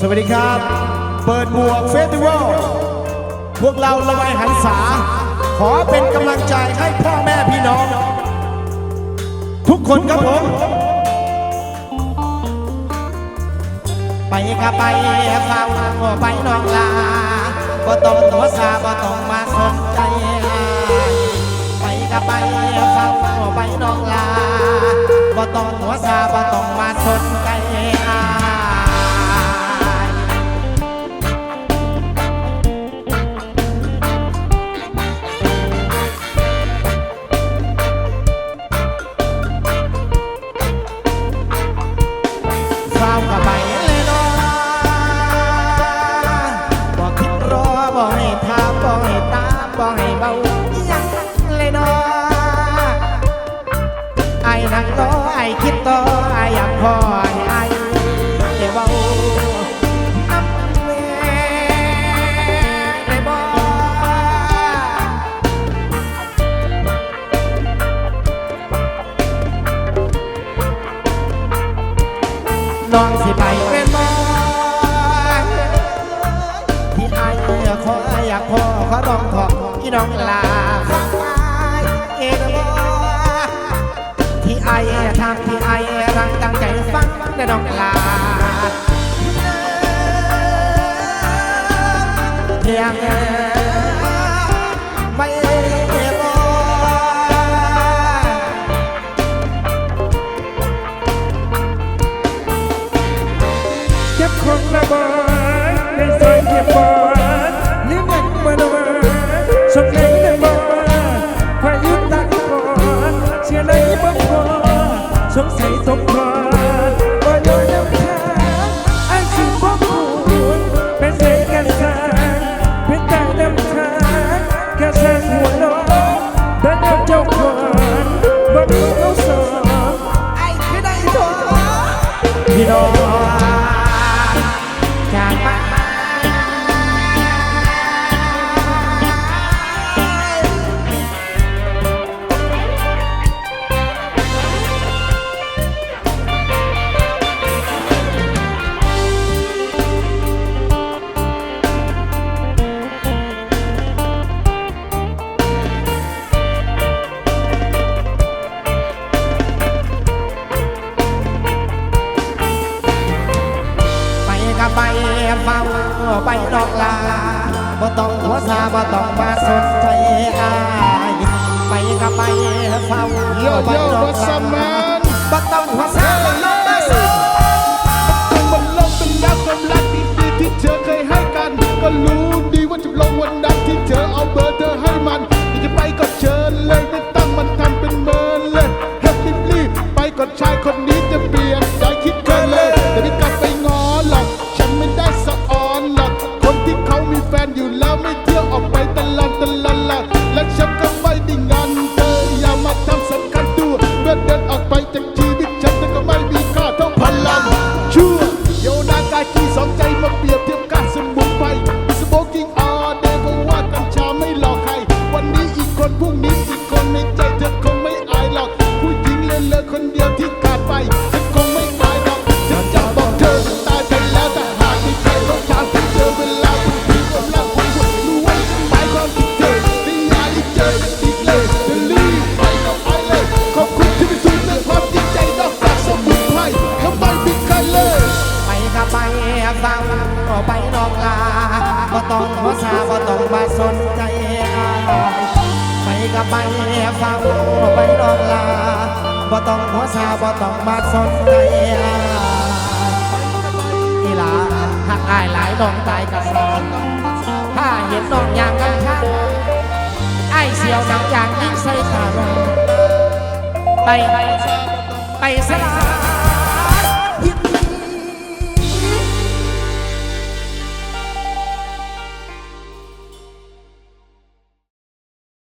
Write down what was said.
สวัสดีครับ เปิดบวกเฟสติวัลพวกเราละไมหันษา ขอเป็นกำลังใจให้พ่อแม่พี่น้อง ทุกคนครับผม ไปก็ไปเฝ้าไปน้องลาบ่ต้องหัวซาบ่ต้องมาสนใจ ไปก็ไปเฝ้าไปน้องลาบ่ต้องหัวซาบ่ต้องมาสนใจ บอกให้เบายังเลยนาะไอ้นั่งรอไอ้คิดต่อไอ้อยากพอให้ไอ้เดี๋ยวเบาน้เบ่น้องสิไป น้องลาฟังอายเองบ่ที่ไอายทางที่ไอายรังตั้งใจฟังแต่น้องลาเพียงไม่บ่เก็บของระเบิด สงสัยสมพรบ่ยอมน้ำค้างไอ้สิ่พวกคุณเป็นเศษกันสร้างเป็นใจน้ำค้างแค่สร้างหัวน้องแต่น้ำเจ้าของบ่มีเขาสอนไอ้คือได้ตัวพี่น้อง ไปดอกลาบ่ต้องหัวซาบ่ต้องมาสนใจอายไปกับไปเฝ้า Yo, ไป yo, ดอก what's ลา up, man? บ่ต้องหัวซา กับไปเฝ้าไปดอกลาบ่ต้องหัวซาบ่ต้องมาสนใจอายไปกับไปเฝ้าไปดอกลาบ่ต้องหัวซาบ่ต้องมาสนใจอายอีหลาหักอายหลายน้องตายกับสองถ้าเห็นน้องอย่างกันข้างไอ้เสียวหนังอย่างยิ่งใส่ขาเราไปไปไปสลา